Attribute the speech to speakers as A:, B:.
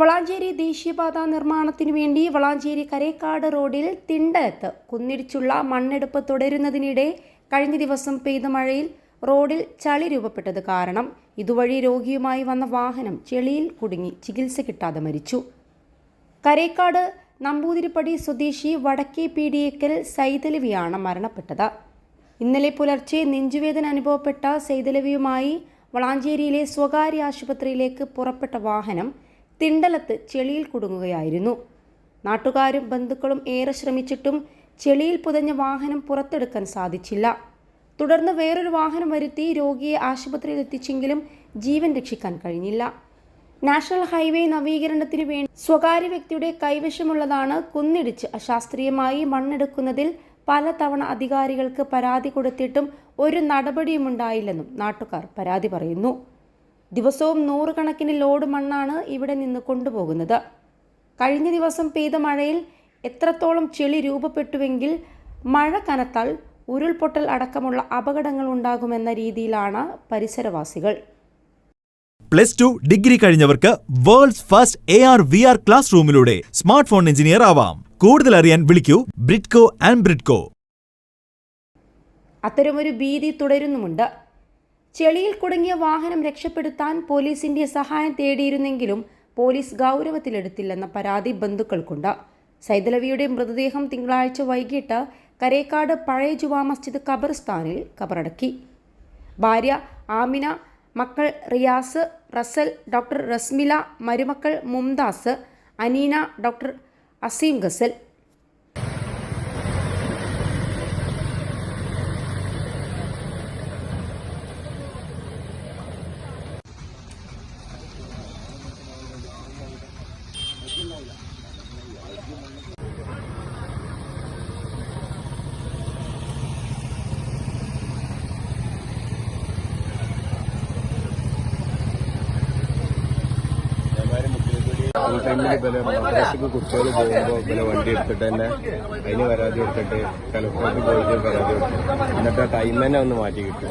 A: വളാഞ്ചേരി ദേശീയപാത നിർമ്മാണത്തിനു വേണ്ടി വളാഞ്ചേരി കരേക്കാട് റോഡിൽ തിണ്ടയത്ത് കുന്നിടിച്ചുള്ള മണ്ണെടുപ്പ് തുടരുന്നതിനിടെ കഴിഞ്ഞ ദിവസം പെയ്ത മഴയിൽ റോഡിൽ ചളി രൂപപ്പെട്ടത് കാരണം ഇതുവഴി രോഗിയുമായി വന്ന വാഹനം ചെളിയിൽ കുടുങ്ങി ചികിത്സ കിട്ടാതെ മരിച്ചു. കരേക്കാട് നമ്പൂതിരിപ്പടി സ്വദേശി വടക്കേ പീഡിയക്കൽ സൈതലവിയാണ് മരണപ്പെട്ടത്. ഇന്നലെ പുലർച്ചെ നെഞ്ചുവേദന അനുഭവപ്പെട്ട സൈതലവിയുമായി വളാഞ്ചേരിയിലെ സ്വകാര്യ ആശുപത്രിയിലേക്ക് പുറപ്പെട്ട വാഹനം തിണ്ടലത്ത് ചെളിയിൽ കുടുങ്ങുകയായിരുന്നു. നാട്ടുകാരും ബന്ധുക്കളും ഏറെ ശ്രമിച്ചിട്ടും ചെളിയിൽ പുതഞ്ഞ വാഹനം പുറത്തെടുക്കാൻ സാധിച്ചില്ല. തുടർന്ന് വേറൊരു വാഹനം വരുത്തി രോഗിയെ ആശുപത്രിയിൽ എത്തിച്ചെങ്കിലും ജീവൻ രക്ഷിക്കാൻ കഴിഞ്ഞില്ല. നാഷണൽ ഹൈവേ നവീകരണത്തിന് വേണ്ടി സ്വകാര്യ വ്യക്തിയുടെ കൈവശമുള്ളതാണ് കുന്നിടിച്ച് അശാസ്ത്രീയമായി മണ്ണെടുക്കുന്നതിൽ പലതവണ അധികാരികൾക്ക് പരാതി കൊടുത്തിട്ടും ഒരു നടപടിയും ഉണ്ടായില്ലെന്നും നാട്ടുകാർ പരാതി പറയുന്നു. ദിവസവും നൂറുകണക്കിന് ലോഡ് മണ്ണാണ് ഇവിടെ നിന്ന് കൊണ്ടുപോകുന്നത്. കഴിഞ്ഞ ദിവസം പെയ്ത മഴയിൽ എത്രത്തോളം ചെളി രൂപപ്പെട്ടുവെങ്കിൽ മഴ കനത്താൽ ഉരുൾപൊട്ടൽ അടക്കമുള്ള അപകടങ്ങൾ ഉണ്ടാകുമെന്ന രീതിയിലാണ് പരിസരവാസികൾ.
B: Plus two degree കഴിഞ്ഞവർക്ക് world's first A R V R class റൂമിലൂടെ smart phone engineer ആവാം. കൂടുതൽ അറിയാൻ വിളിക്കൂ ബ്രിഡ്കോ ആൻഡ് ബ്രിഡ്കോ.
A: അത്തരമൊരു ഭീതി തുടരുന്നുമുണ്ട്. ചെളിയിൽ കുടുങ്ങിയ വാഹനം രക്ഷപ്പെടുത്താൻ പോലീസിന്റെ സഹായം തേടിയിരുന്നെങ്കിലും പോലീസ് ഗൗരവത്തിലെടുത്തില്ലെന്ന പരാതി ബന്ധുക്കൾക്കുണ്ട്. സൈതലവിയുടെ മൃതദേഹം തിങ്കളാഴ്ച വൈകിട്ട് കരേക്കാട് പഴയ ജുവാ മസ്ജിദ് ഖബർസ്ഥാനിൽ കബറടക്കി. ഭാര്യ ആമിന മക്കൾ റിയാസ് റസൽ ഡോക്ടർ റസ്മില മരുമക്കൾ മുംതാസ് അനീന ഡോക്ടർ അസീം ഗസൽ
C: ഫുൾ ടൈമിൽ ഇവരെ മദ്രസക്ക് കുട്ടികൾ പോകുമ്പോൾ ഇവരെ വണ്ടി എടുത്തിട്ട് തന്നെ അതിന് പരാതി കൊടുത്തിട്ട് കലക്ടറേറ്റ് പോയിട്ട് പരാതി കൊടുത്തു. എന്നിട്ട് ആ ടൈം തന്നെ ഒന്ന് മാറ്റി കിട്ടും.